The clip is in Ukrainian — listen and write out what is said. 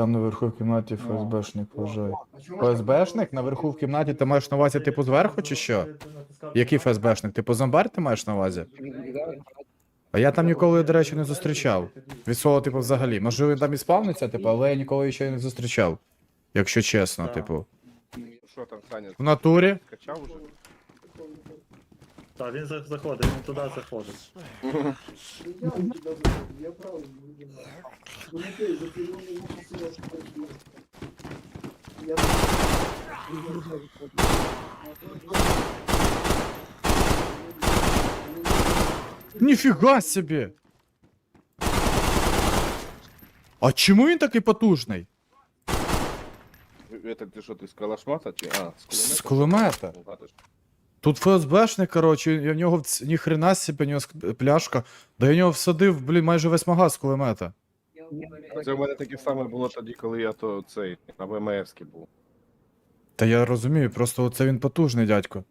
Там наверху в кімнаті ФСБшник лежить. ФСБшник? Наверху в кімнаті ти маєш на увазі, типу, зверху чи що? Який ФСБшник? Типу зомбар ти маєш на увазі? А я там ніколи, до речі, не зустрічав. Від слова, типу, взагалі. Може він там і спавниться, типу, але я ніколи ще й не зустрічав. Якщо чесно, типу. Що там, Саня, В натурі? скачав уже? Так, він за- заходить, він туди заходить. Ніфіга собі! А чому він такий потужний? Это ти що, ти з калашмата чи? А, З кулемета. Ну, гадиш. Тут ФСБшник, коротше, я в нього в ц- ніхрена себе, у нього пляшка. Да я в нього всадив, блін, майже весь магаз з кулемета. Це в мене таке саме було тоді, коли я то цей на ВМС був. Та я розумію, просто це він потужний, дядько.